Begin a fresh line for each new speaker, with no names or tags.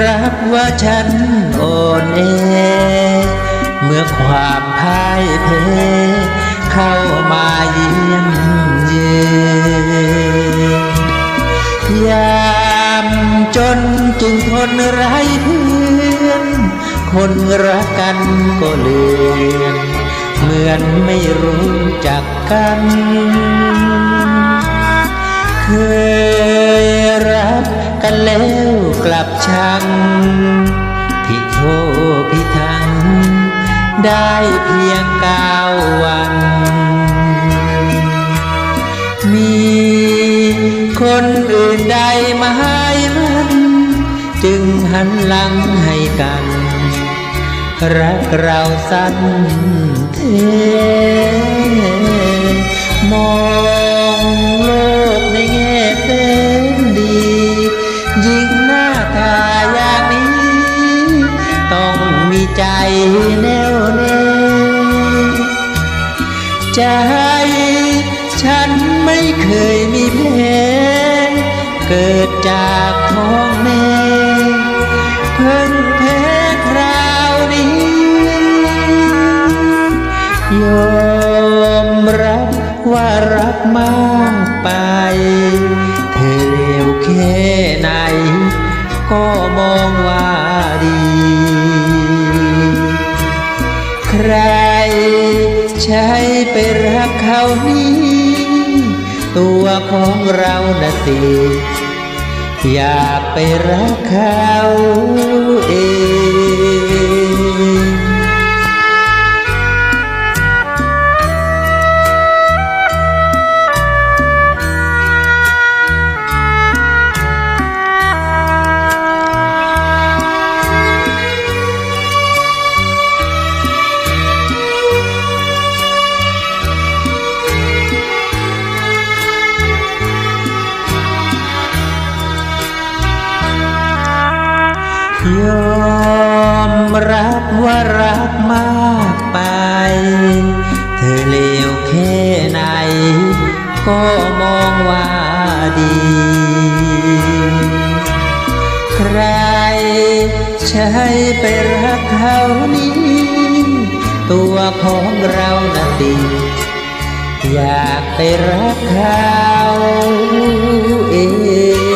รับว่าฉันอ่อนแอเมื่อความพ่ายแพ้เข้ามาเยี่ยมเยียนยามจนจึงทนไร้เพื่อน คนรักกันก็เลือนเหมือนไม่รู้จักกัน เคยรักกันแล้วกลับ ชังพิโทพิทัง ได้เพียงเก้าวัน มีคนอื่นใดมาให้มัน จึงหันหลังให้กัน รักเราสั้นเท ใจแน่วแน่ใจฉันไม่เคยมีแพ้เกิดจากท้องแม่เพิ่งแพ้คราวนี้ยอมรับว่ารักมากไป เธอเลวแค่ไหน ก็มองว่า ร ใช้ไปรักเขานี้ ตัวของเราน่ะติอยากไปรักเขา ยอมรับว่ารักมากไป เธอเลวแค่ไหน ก็มองว่าดี ใครใช้ไปรักเขานี้ ตัวของเรานะดีอยากไปรักเขาเอง